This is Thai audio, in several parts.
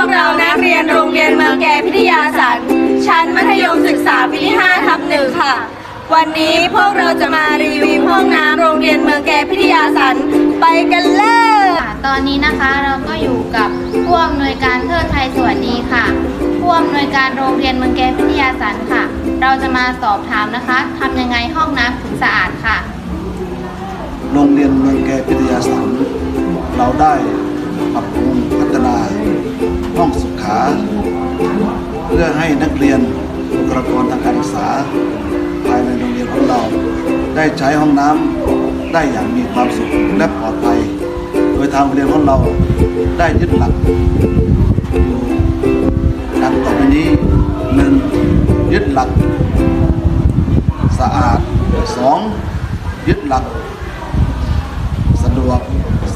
เรียนเมืองแกพิทยาสันชั้นมัธยมศึกษาปีที่5ทับหนึ่งค่ะ วันนี้พวกเราจะมารีวิวห้องน้ำโรงเรียนเมืองแกพิทยาสันไปกันเลยค่ะตอนนี้นะคะเราก็อยู่กับผู้อำนวยการเทิดไทยสวัสดีค่ะผู้อำนวยการโรงเรียนเมืองแกพิทยาสันค่ะ เราจะมาสอบถามนะคะทำยังไงห้องน้ำถึงสะอาดค่ะ โรงเรียนเมืองแกพิทยาสันเราได้ปรับปรุงพัฒนาห้องสุขา เพื่อให้นักเรียนบุคลากรทางการศึกษา ภายในโรงเรียนของเรา ได้ใช้ห้องน้ำได้อย่างมีความสุขและปลอดภัย โดยทางโรงเรียนของเราได้ยึดหลักอยู่ดังต่อไปนี้หนึ่งยึดหลัก สะอาดสองยึดหลัก สะดวก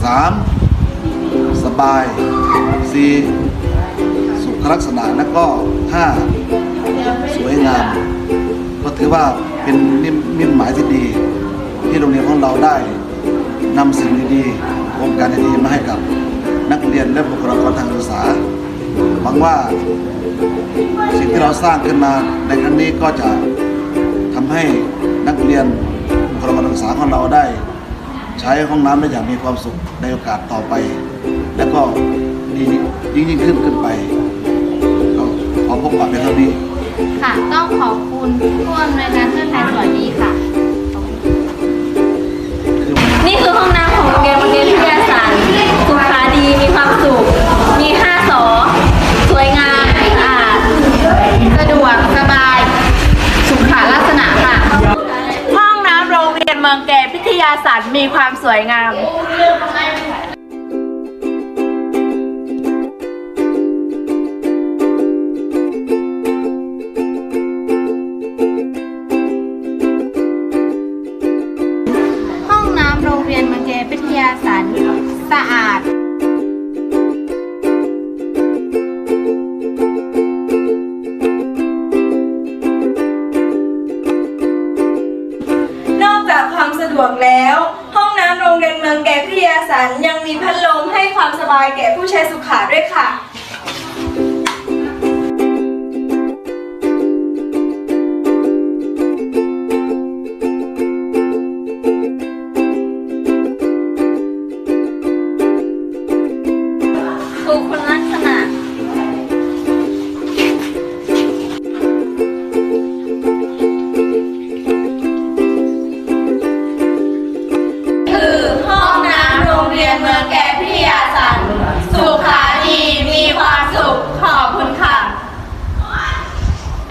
3. สบาย 4. สุข ลักษณะและก็ 5. สวยงาม ก็ถือว่าเป็นนิมนิมหมายที่ดี ที่โรงเรียนของเราได้นำสิ่งดีๆโครงการดีๆมาให้กับนักเรียนและบุคลากรทางการศึกษาหวังว่าสิ่งที่เราสร้างขึ้นมาในครั้งนี้ก็จะทำให้นักเรียนบุคลากรทางการศึกษาของเราได้ ใช้ห้องน้ำได้อย่างมีความสุขในโอกาสต่อไป และก็ดียิ่งยิ่งขึ้นขึ้นไป พบปะเป็นเท่านี้ ค่ะ ต้องขอบคุณผู้อำนวยการเทิดไทยสวัสดีค่ะ นี่คือห้องน้ำของโรงเรียนโรงเรียนพิทยาศาสันสุขาดีมีความสุข มี5สอสวยงามสะอาดสะดวกสบาย สุขลักษณะค่ะ ห้องน้ำโรงเรียนเมืองแกพิทยาศาสันมีความสวยงาม รงเรียนมืองแกพิทยาสันสะอาดนอกจากความสะดวกแล้ว ห้องน้ำโรงเรียนเมืองแกพิทยาสันยังมีพัดลมให้ความสบายแก่ผู้ใช้สุขาด้วยค่ะ เรียนเมืองแก